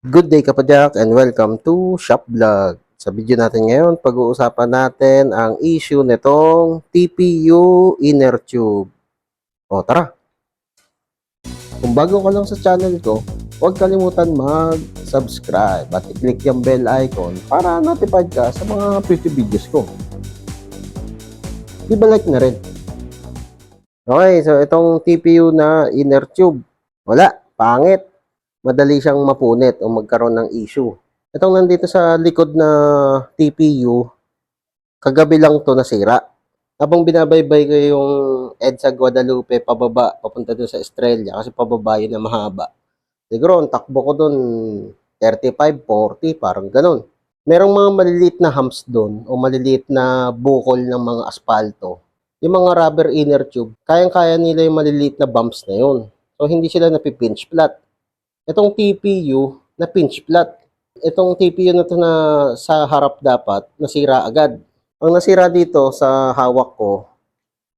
Good day kapadyak and welcome to Shop Vlog. Sa video natin ngayon, pag-uusapan natin ang issue nitong TPU inner tube. O tara! Kung bago ka lang sa channel ko, huwag kalimutan mag-subscribe at i-click yung bell icon para notified ka sa mga future videos ko. Di ba like na rin? Okay, so itong TPU na inner tube, wala, pangit madali siyang mapunit o magkaroon ng issue. Itong nandito sa likod na TPU, kagabi lang to nasira. Habang binabaybay ko yung EDSA Guadalupe pababa, papunta doon sa Estrella, kasi pababa yun na mahaba. Siguro, ang takbo ko doon, 35, 40, parang ganun. Merong mga maliliit na humps doon, o maliliit na bukol ng mga asfalto. Yung mga rubber inner tube, kayang-kaya nila yung maliliit na bumps na yun. So, hindi sila napipinch flat itong TPU na pinch flat. Itong TPU na to na sa harap dapat, nasira agad. Ang nasira dito sa hawak ko,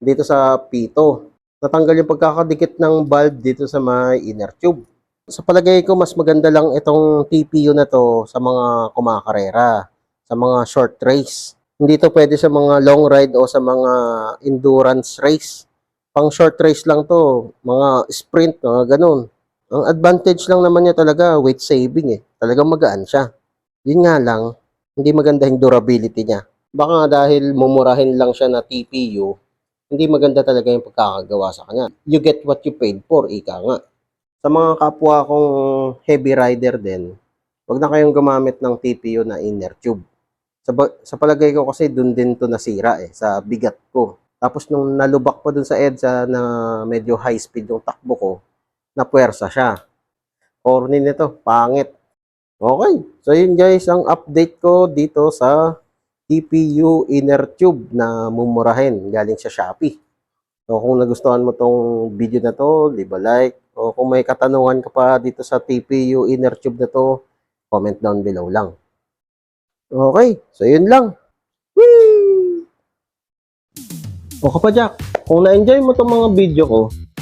dito sa pito, natanggal yung pagkakadikit ng valve dito sa may inner tube. Sa palagay ko, mas maganda lang itong TPU na to sa mga kumakarera, sa mga short race. Hindi to pwede sa mga long ride o sa mga endurance race. Pang short race lang to, mga sprint, mga ganun. Ang advantage lang naman niya talaga, weight saving eh. Talagang magaan siya. Yun nga lang, hindi maganda yung durability niya. Baka nga dahil mumurahin lang siya na TPU, hindi maganda talaga yung pagkakagawa sa kanya. You get what you paid for, ika nga. Sa mga kapwa kong heavy rider din, wag na kayong gumamit ng TPU na inner tube. Sa, sa palagay ko kasi dun din to nasira eh, sa bigat ko. Tapos nung nalubak pa dun sa EDSA na medyo high speed yung takbo ko, na puwersa siya. Corny nito, pangit. Okay, so yun guys, ang update ko dito sa TPU inner tube na mumurahin galing sa Shopee. So kung nagustuhan mo tong video na to, leave a like. O kung may katanungan ka pa dito sa TPU inner tube na to, comment down below lang. Okay, so yun lang. Whee! O kapadyak, kung na-enjoy mo tong mga video ko,